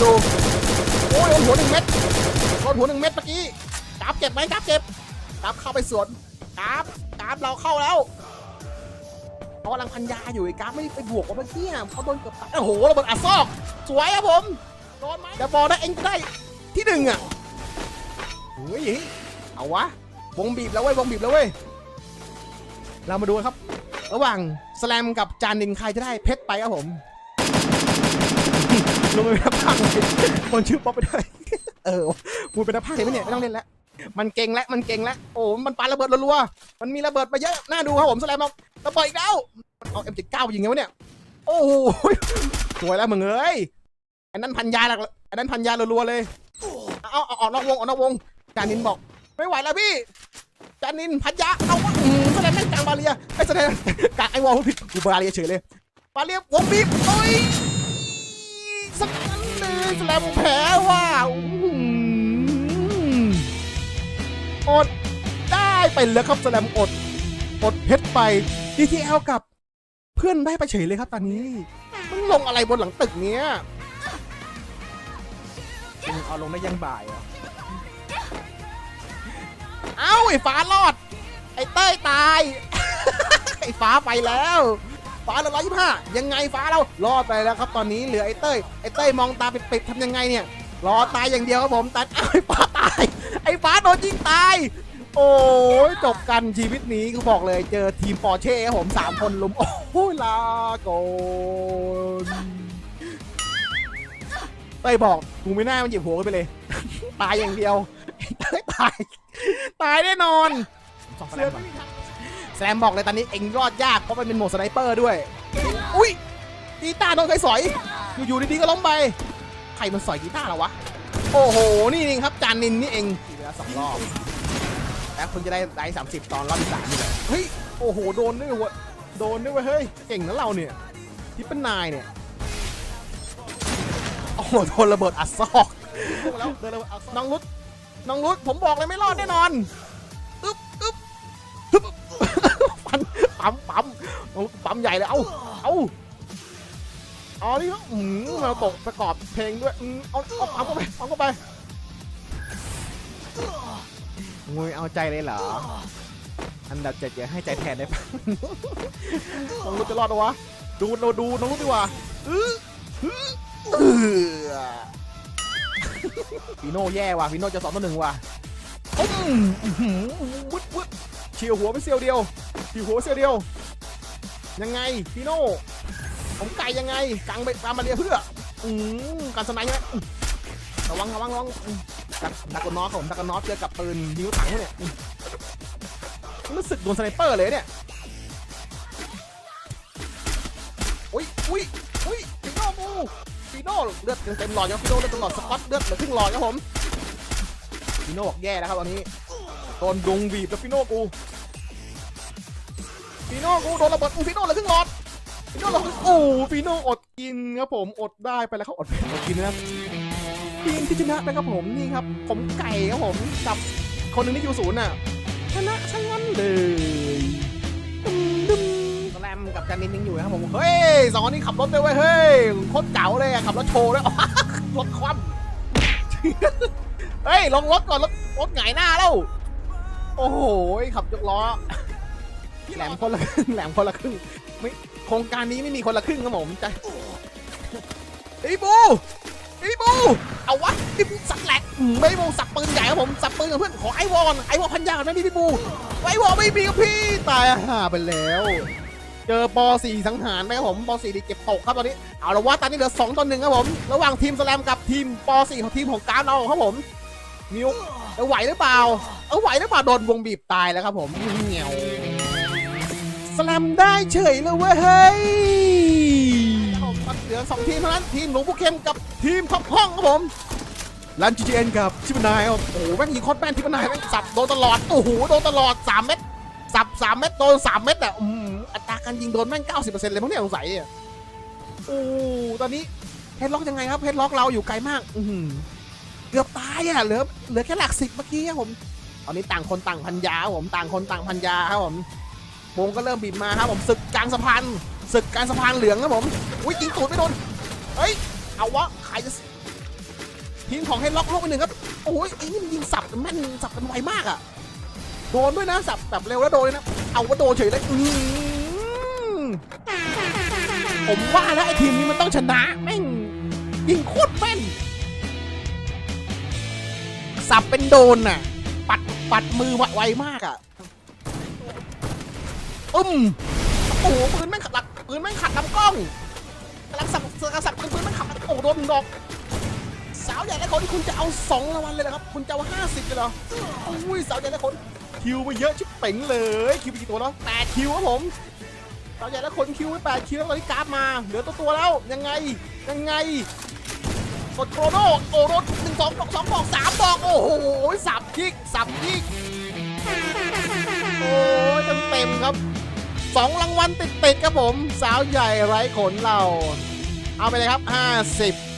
อยู่โอ้ยโดนหัวหนึ่งเม็ดโดนหัวหนึ่งเม็ดเมื่อกี้กราฟเก็บไหมกราฟเก็บกราฟเข้าไปสวนกราฟกราฟเราเข้าแล้วเขากำลังพันยาอยู่ไอ้กราฟไม่ไปบวกกับเมื่อกี้เขาโดนเกือบตายโอ้โหระเบิดอัดซอก สวยครับผมโดนไหมแต่บอกนะเองจะได้ที่หนึ่งอะเฮ้ยเอาวะวงบีบแล้วเว้ยวงบีบแล้วเว้ยเรามาดูครับ ระหว่างสแลมกับจานนินใครจะได้เพชรไปครับผม ลงไปเป็นนักพากย์เลยคนชื่อป๊อปไปด้วยเออมูเป็นนักพากย์เลยไหมเนี่ยไม่ต้องเล่นแล้วมันเก่งแล้วมันเก่งแล้วโอ้มันปาระเบิดรัวๆมันมีระเบิดมาเยอะน่าดูครับผมสแลมเอาระเบิดอีกแล้วเอา M79 ยิงไงวะเนี่ยโอ้โหสวยแล้วมึงเอ้ยอันนั้นพันยาหลักอันนั้นพันยารัวๆเลยเอาเอาออกนอกวงออกนอกวงจานินบอก ไม่ไหวแล้วพี่จานินพันยาเอาวะอืมแสดงแม่งกลางบาเรียไอ้แสดงกลางไอ้วอลผิดกูบาเรียเฉยเลยบาเรียวงบีบโอ้ย สักนั้นเลยสแลมแพ้ว่าอดได้ไปแล้วครับสแลมอด อดเพชรไป DTL กับเพื่อนได้ไปเฉยเลยครับตอนนี้มันลงอะไรบนหลังตึกเนี้ยมึงเอาลงได้ยังบ่ายเหรอเอ้าไอ้ฟ้ารอด ไอ้เต้ยตาย ไอ้ฟ้าไปแล้ว ฟ้าเหลือร้อยยี่ห้ายังไงฟ้าเรารอดไปแล้วครับตอนนี้เหลือไอ้เต้ยไอ้เต้ยมองตาปิดๆทำยังไงเนี่ยรอตายอย่างเดียวครับผมแต่อ้าวไอ้ฟ้าตาย ไอ้ฟ้าโดนยิงตาย โอ้ยจบกันชีวิตนี้คือบอกเลยเจอทีมปอร์เช่ครับผมสามคนลุม โอ้ยลาโกนเต้ยบอกกูไม่น่ามันหยิบหัวกันไปเลย ตายอย่างเดียวเต้ยตาย ตายแน่นอนเสือไม่มีทาง แซมบอกเลยตอนนี้เองรอดยากเพราะมันเป็นโหมดสไนเปอร์ด้วย อุ้ยกีตาร์โดนใครสอย อยู่ๆดีๆก็ล้มไป ใครมันสอยกีตาร์เหรอวะ โอ้โห นี่เองครับจานนินนี่เองขี่ไปแล้วสองรอบ แล้วคุณจะได้ได้สามสิบตอนรอบที่สามนี่เลยเฮ้ย โอ้โห โดนด้วยวะโดนด้วยเวยเฮ้ย เก่งนะเราเนี่ยที่เป็นนายเนี่ย โอ้โห โดนระเบิดอัดซอกแล้วเดินระเบิดอัดซอก น้องรุดน้องรุดผมบอกเลยไม่รอดแน่นอน ปั๊มปั๊มปั๊มเอาปั๊มใหญ่เลยเอาเอาเอาดิครับอืมเราตกประกอบเพลงด้วยอืมเอาเอาปั๊มเข้าไปปั๊มเข้าไปงวยเอาใจเลยเหรอ อันดับเจ็ดอย่าให้ใจแทนได้ปะน้องรุ้จะรอดเหรอวะ ดูเราดูน้องรุ้ดีกว่าอื้ออื้อเออฟีโน่แย่ว่ะฟีโน่จะสองต่อหนึ่งว่ะอืมอื้อหือวึดวึดเฉียวหัวไปเซียวเดียว เฉียวหัวเซียเดียว ยังไงพี่โน่ผมไก่ยังไงกลางไปตามมาเรียเพื่ออืมการสไนด์ใช่ไหมอืมระวังระวังระวังดักดักกนนอสผมดักกนนอสเจอกับปืนยิงถังเนี่ยมรู้สึกโดนสไนเปอร์เลยเนี่ยอุ้ยอุ้ยอุ้ยพี่โน่กูพี่โน่เลือดเต็มหลอดครับพี่โน่เลือดเต็มหลอดสปอตเลือดเหลือครึ่งหลอดครับผมพี่โน่บอกแย่แล้วครับตอนนี้โดนดุงบีบแล้วฟิโน่กู ฟิโน่กูโดนระเบิดอู้ฟิโน่เหลยครึ่งหลอดฟิโน่เหลยครึ่งโอ้ฟิโน่อดกินครับผมอดได้ไปแล้วเขาอดอดกินนะครับทีมที่ชนะไปครับผมนี่ครับ ผมไก่ครับผมกับคนหนึ่งที่อยู่ศูนย์น่ะชนะใช่งั้นเลยดึมดึมสแลมกับจานินยังอยู่นะครับผมเฮ้ยสองคนนี้ขับรถด้วยเว้ยเฮ้ยโคตรเก๋าเลยอะขับรถโชว์ด้วยรถคว่ำเฮ้ยลงรถก่อนรถรถหงายหน้าแล้วโอ้โหขับยกล้อ แหลมคนละครึ่งแหลมคนละครึ่งไม่โครงการนี้ไม่มีคนละครึ่งครับผมใจไอ้บูไอ้บูเอาวะไอ้บูสักแหลกไม่บูสักปืนใหญ่ครับผมสักปืนกับเพื่อนขอไอ้วอนไอ้วอนพันยากันไหมพี่พี่บูไอ้วอนไม่มีครับพี่ตายห่าไปแล้วเจอปอสี่สังหารไหมครับผมปอสี่ดีเก็บตกครับตอนนี้เอาละว่าตอนนี้เหลือสองต่อหนึ่งครับผมระหว่างทีมสแลมกับทีมปอสี่ของทีมของการเราครับผมมิวเอาไหวหรือเปล่าเอาไหวหรือเปล่าโดนวงบีบตายแล้วครับผมเหนียว ลมได้เฉยเลยเว้ยเฮ้ยเหลือสองทีมเท่านั้นทีมหลวงปู่เข้มกับทีมท็อปห้องครับผมลันจีเอ็นกับชิปนายครับโอ้โหแม่งยิงโคตรแม่นชิปนายแม่งสับโดนตลอดโอ้โหโดนตลอดสามเม็ดสับสามเม็ดโดนสามเม็ดอะอืมอัตราการยิงโดนแม่งเก้าสิบเปอร์เซ็นต์เลยมั้งเนี่ยสงสัยอะโอ้ตอนนี้เฮดล็อกยังไงครับเฮดล็อกเราอยู่ไกลมากอือหือเกือบตายอะเหลือเหลือแค่หลักสิบเมื่อกี้ครับผม ตอนนี้ต่างคนต่างพันยาครับผมต่างคนต่างพันยาครับผม วงก็เริ่มบีบมาครับผมศึกกลางสะพานศึกกลางสะพานเหลืองครับผมอุ้ยยิงตูดไม่โดนเฮ้ยเอาวะใครจะทีมของให้ล็อกลูกไปหนึ่งครับโอ้ยไอ้นี่มันยิงสับแม่นสับกันไวมากอะโดนด้วยนะสับแบบเร็วแล้วโดนเลยนะเอาว่าโดนเฉยเลยอืผมว่าแล้วไอ้ทีมนี้มันต้องชนะแม่งยิงโคตรแม่นสับเป็นโดนน่ะ ปัดปัดมือไวมากอะ อึ้มโอ้โหปืนแม่งขัดหลักปืนแม่งขัดลำกล้องกำลังสับกำลังสับปืนแม่งขัดโอ้โหโดนหนึ่งดอก สาวใหญ่และคนที่คุณจะเอาสองรางวัลเลยนะครับ คุณจะเอาห้าสิบเลยเหรออุ้ยสาวใหญ่และคนคิวไปเยอะชิบเป๋งเลยคิวไปกี่ตัวแล้วแปดคิวครับผมสาวใหญ่และคนคิวไปแปดคิวแล้วตอนนี้กราฟมาเหลือตัวตัวแล้วยังไงยังไงกดโครโนโอ้รถหนึ่งสองดอกสองดอกสามดอกโอ้โหสับยิกสับยิก สองรางวัลติดๆครับผม สาวใหญ่ไร้ขนเรา เอาไปเลยครับ 50